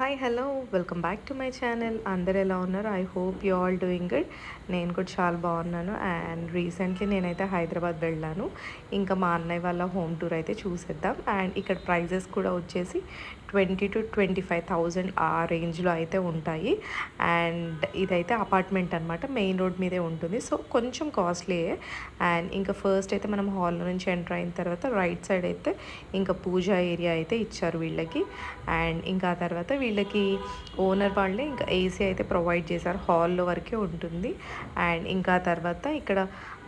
Hi hello welcome back to my channel అందరు ఎలా ఉన్నారు? I hope you all doing good నేను కూడా చాలా బాగున్నాను. అండ్ రీసెంట్లీ నేనైతే హైదరాబాద్ వెళ్ళాను. ఇంకా మా అన్నయ్య వాళ్ళ హోమ్ టూర్ అయితే చూసేద్దాం. అండ్ ఇక్కడ ప్రైజెస్ కూడా వచ్చేసి twenty two twenty five thousand ఆ రేంజ్లో అయితే ఉంటాయి. అండ్ ఇదైతే అపార్ట్మెంట్ అనమాట మెయిన్ రోడ్ మీదే ఉంటుంది. సో కొంచెం కాస్ట్లీయే అండ్ ఇంకా ఫస్ట్ అయితే మనం హాల్ నుంచి ఎంటర్ అయిన తర్వాత రైట్ సైడ్ అయితే ఇంకా పూజా ఏరియా అయితే ఇచ్చారు వీళ్ళకి. అండ్ ఇంకా తర్వాత వీళ్ళకి ఓనర్ వాళ్ళే ఇంకా ఏసీ అయితే ప్రొవైడ్ చేశారు. హాల్లో వరకే ఉంటుంది. అండ్ ఇంకా తర్వాత ఇక్కడ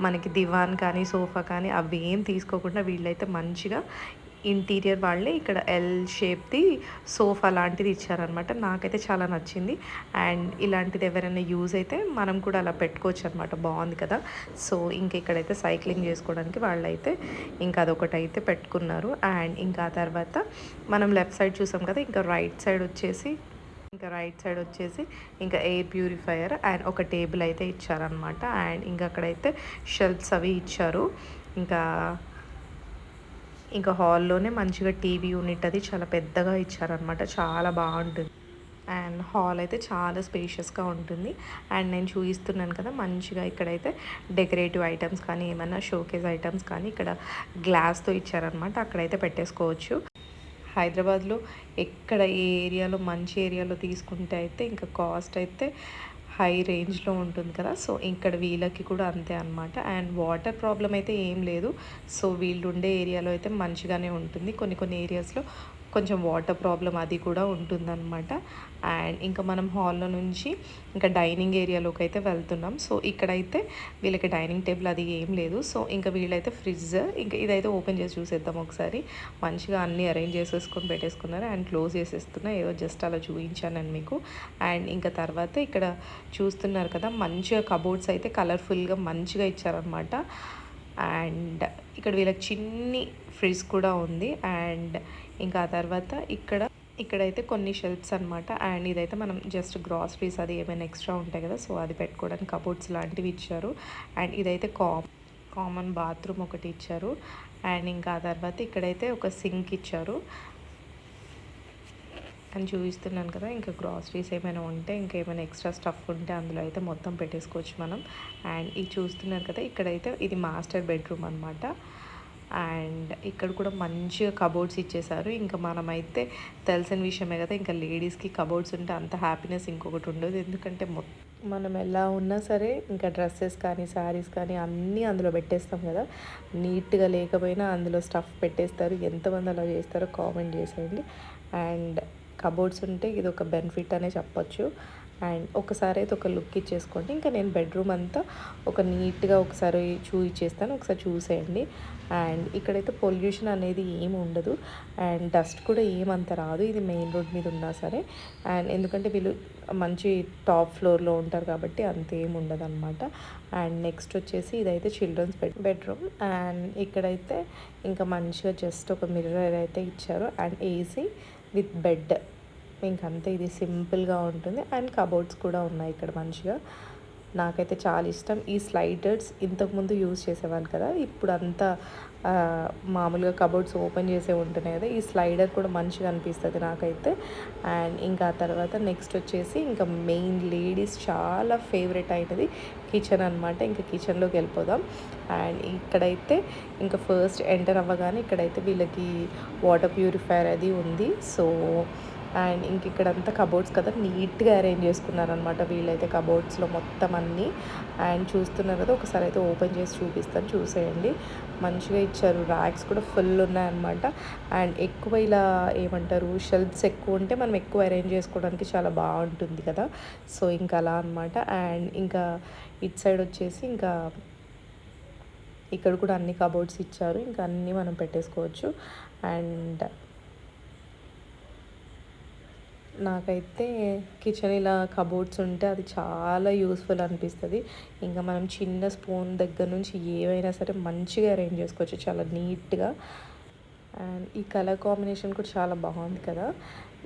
మనకి దివాన్ కానీ సోఫా కానీ అవి ఏం తీసుకోకుండా వీళ్ళైతే మంచిగా ఇంటీరియర్ వాళ్ళే ఇక్కడ ఎల్ షేప్ది సోఫా లాంటిది ఇచ్చారనమాట నాకైతే చాలా నచ్చింది. అండ్ ఇలాంటిది ఎవరైనా యూజ్ అయితే మనం కూడా అలా పెట్టుకోవచ్చు అనమాట బాగుంది కదా. సో ఇంక ఇక్కడైతే సైక్లింగ్ చేసుకోవడానికి వాళ్ళైతే ఇంకా అదొకటి అయితే పెట్టుకున్నారు. అండ్ ఇంకా తర్వాత మనం లెఫ్ట్ సైడ్ చూసాం కదా ఇంకా రైట్ సైడ్ వచ్చేసి ఇంకా రైట్ సైడ్ వచ్చేసి ఇంకా ఎయిర్ ప్యూరిఫైయర్ అండ్ ఒక టేబుల్ అయితే ఇచ్చారనమాట అండ్ ఇంకా అక్కడైతే షెల్ఫ్స్ అవి ఇచ్చారు. ఇంకా ఇంకా హాల్లోనే మంచిగా టీవీ యూనిట్ అది చాలా పెద్దగా ఇచ్చారనమాట చాలా బాగుంటుంది. అండ్ హాల్ అయితే చాలా స్పేషియస్గా ఉంటుంది. అండ్ నేను చూపిస్తున్నాను కదా మంచిగా ఇక్కడైతే డెకరేటివ్ ఐటమ్స్ కానీ ఏమైనా షోకేజ్ ఐటమ్స్ కానీ ఇక్కడ గ్లాస్తో ఇచ్చారనమాట అక్కడైతే పెట్టేసుకోవచ్చు. హైదరాబాద్లో ఎక్కడ ఏ ఏరియాలో మంచి ఏరియాలో తీసుకుంటే అయితే ఇంకా కాస్ట్ అయితే హై రేంజ్లో ఉంటుంది కదా సో ఇక్కడ వీళ్ళకి కూడా అంతే అనమాట అండ్ వాటర్ ప్రాబ్లం అయితే ఏం లేదు. సో వీళ్ళు ఉండే ఏరియాలో అయితే మంచిగానే ఉంటుంది. కొన్ని కొన్ని ఏరియాస్లో కొంచెం వాటర్ ప్రాబ్లం అది కూడా ఉంటుందన్నమాట. అండ్ ఇంకా మనం హాల్లో నుంచి ఇంకా డైనింగ్ ఏరియాలోకి అయితే వెళ్తున్నాం. సో ఇక్కడైతే వీళ్ళకి డైనింగ్ టేబుల్ అది ఏం లేదు. సో ఇంకా వీళ్ళైతే ఫ్రిడ్జ్ ఇంకా ఇదైతే ఓపెన్ చేసి చూసేద్దాం ఒకసారి. మంచిగా అన్నీ అరేంజ్ చేసేసుకొని పెట్టేసుకున్నారు అండ్ క్లోజ్ చేసేస్తున్నా. ఏదో జస్ట్ అలా చూపించాను నేను మీకు. అండ్ ఇంకా తర్వాత ఇక్కడ చూస్తున్నారు కదా మంచిగా కబోర్డ్స్ అయితే కలర్ఫుల్గా మంచిగా ఇచ్చారనమాట అండ్ ఇక్కడ వీళ్ళకి చిన్ని ఫ్రిడ్జ్ కూడా ఉంది. అండ్ ఇంకా ఆ తర్వాత ఇక్కడ ఇక్కడైతే కొన్ని షెల్ఫ్స్ అనమాట అండ్ ఇదైతే మనం జస్ట్ గ్రాసరీస్ అది ఏమైనా ఎక్స్ట్రా ఉంటాయి కదా సో అది పెట్టుకోవడానికి కబోర్డ్స్ లాంటివి ఇచ్చారు. అండ్ ఇదైతే కా కామన్ బాత్రూమ్ ఒకటి ఇచ్చారు. అండ్ ఇంకా ఆ తర్వాత ఇక్కడైతే ఒక సింక్ ఇచ్చారు. అని చూపిస్తున్నాను కదా ఇంకా గ్రాసరీస్ ఏమైనా ఉంటే ఇంకా ఏమైనా ఎక్స్ట్రా స్టఫ్ ఉంటే అందులో అయితే మొత్తం పెట్టేసుకోవచ్చు మనం. అండ్ ఇది చూస్తున్నారు కదా ఇక్కడైతే ఇది మాస్టర్ బెడ్రూమ్ అనమాట అండ్ ఇక్కడ కూడా మంచిగా కబోర్డ్స్ ఇచ్చేసారు ఇంకా మనమైతే తెలిసిన విషయమే కదా ఇంకా లేడీస్కి కబోర్డ్స్ ఉంటే అంత హ్యాపీనెస్ ఇంకొకటి ఉండదు. ఎందుకంటే మనం ఎలా ఉన్నా సరే ఇంకా డ్రెస్సెస్ కానీ శారీస్ కానీ అన్నీ అందులో పెట్టేస్తాం కదా. నీట్గా లేకపోయినా అందులో స్టఫ్ పెట్టేస్తారు. ఎంతమంది అలా చేస్తారో కామెంట్ చేసేయండి. అండ్ కబోర్డ్స్ ఉంటే ఇది ఒక బెనిఫిట్ అనే చెప్పొచ్చు. అండ్ ఒకసారి అయితే ఒక లుక్ ఇచ్చేసుకోండి. ఇంకా నేను బెడ్రూమ్ అంతా ఒక నీట్గా ఒకసారి చూపించేస్తాను ఒకసారి చూసేయండి. అండ్ ఇక్కడైతే పొల్యూషన్ అనేది ఏమి ఉండదు. అండ్ డస్ట్ కూడా ఏమంత రాదు. ఇది మెయిన్ రోడ్ మీద ఉన్నా సరే. అండ్ ఎందుకంటే వీళ్ళు మంచి టాప్ ఫ్లోర్లో ఉంటారు కాబట్టి అంత ఏమి ఉండదు అనమాట అండ్ నెక్స్ట్ వచ్చేసి ఇదైతే చిల్డ్రన్స్ బెడ్ బెడ్రూమ్. అండ్ ఇక్కడైతే ఇంకా మంచిగా జస్ట్ ఒక మిర్రర్ అయితే ఇచ్చారు. And AC. With bed. ఇంకంతే ఇది సింపుల్గా ఉంటుంది. అండ్ కబోర్డ్స్ కూడా ఉన్నాయి ఇక్కడ మంచిగా. నాకైతే చాలా ఇష్టం. ఈ స్లైడర్స్ ఇంతకుముందు యూజ్ చేసేవాళ్ళు కదా ఇప్పుడు అంతా మామూలుగా కబోర్డ్స్ ఓపెన్ చేసే ఉంటున్నాయి కదా ఈ స్లైడర్ కూడా మంచిగా అనిపిస్తుంది నాకైతే. అండ్ ఇంకా ఆ తర్వాత నెక్స్ట్ వచ్చేసి ఇంకా మెయిన్ లేడీస్ చాలా ఫేవరెట్ అయినది కిచెన్ అనమాట ఇంకా కిచెన్లోకి వెళ్ళిపోదాం. అండ్ ఇక్కడైతే ఇంకా ఫస్ట్ ఎంటర్ అవ్వగానే ఇక్కడైతే వీళ్ళకి వాటర్ ప్యూరిఫైయర్ అది ఉంది. సో అండ్ ఇంక ఇక్కడ అంతా కబోర్డ్స్ కదా నీట్గా అరేంజ్ చేసుకున్నారనమాట వీళ్ళైతే కబోర్డ్స్లో మొత్తం అన్నీ. అండ్ చూస్తున్నారు కదా ఒకసారి అయితే ఓపెన్ చేసి చూపిస్తాను చూసేయండి. మంచిగా ఇచ్చారు ర్యాక్స్ కూడా ఫుల్ ఉన్నాయన్నమాట. అండ్ ఎక్కువ ఇలా ఏమంటారు షెల్ఫ్స్ ఎక్కువ ఉంటే మనం ఎక్కువ అరేంజ్ చేసుకోవడానికి చాలా బాగుంటుంది కదా. సో ఇంకా అలా అనమాట అండ్ ఇంకా ఇట్ సైడ్ వచ్చేసి ఇంకా ఇక్కడ కూడా అన్ని కబోర్డ్స్ ఇచ్చారు. ఇంకా అన్నీ మనం పెట్టేసుకోవచ్చు. అండ్ నాకైతే కిచెన్ ఇలా కబోర్డ్స్ ఉంటే అది చాలా యూస్ఫుల్ అనిపిస్తుంది. ఇంకా మనం చిన్న స్పూన్ దగ్గర నుంచి ఏవైనా సరే మంచిగా అరేంజ్ చేసుకోవచ్చు చాలా నీట్గా. అండ్ ఈ కలర్ కాంబినేషన్ కూడా చాలా బాగుంది కదా.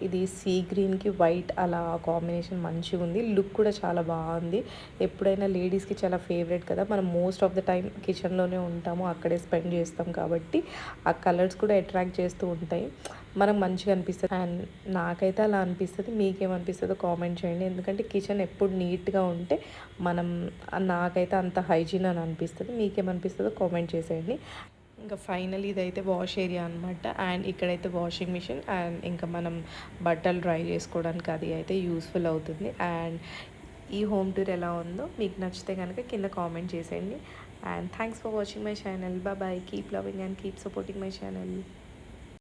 ఇది సీ గ్రీన్కి వైట్ అలా కాంబినేషన్ మంచిగా ఉంది. లుక్ కూడా చాలా బాగుంది. ఎప్పుడైనా లేడీస్కి చాలా ఫేవరెట్ కదా. మనం మోస్ట్ ఆఫ్ ద టైం కిచెన్లోనే ఉంటాము అక్కడే స్పెండ్ చేస్తాం కాబట్టి ఆ కలర్స్ కూడా అట్రాక్ట్ చేస్తూ ఉంటాయి. మనకు మంచిగా అనిపిస్తుంది. అండ్ నాకైతే అలా అనిపిస్తుంది. మీకేమనిపిస్తుందో కామెంట్ చేయండి. ఎందుకంటే కిచెన్ ఎప్పుడు నీట్గా ఉంటే మనం నాకైతే అంత హైజీన్ అని అనిపిస్తుంది. మీకేమనిపిస్తుందో కామెంట్ చేసేయండి. ఇంకా ఫైనల్ ఇదైతే వాష్ ఏరియా అనమాట అండ్ ఇక్కడైతే వాషింగ్ మిషన్ అండ్ ఇంకా మనం బట్టలు డ్రై చేసుకోవడానికి అది అయితే యూస్ఫుల్ అవుతుంది. అండ్ ఈ హోమ్ టూర్ ఎలా ఉందో మీకు నచ్చితే కనుక కింద కామెంట్ చేసేయండి. And thanks for watching my channel. Bye keep loving and keep supporting my channel.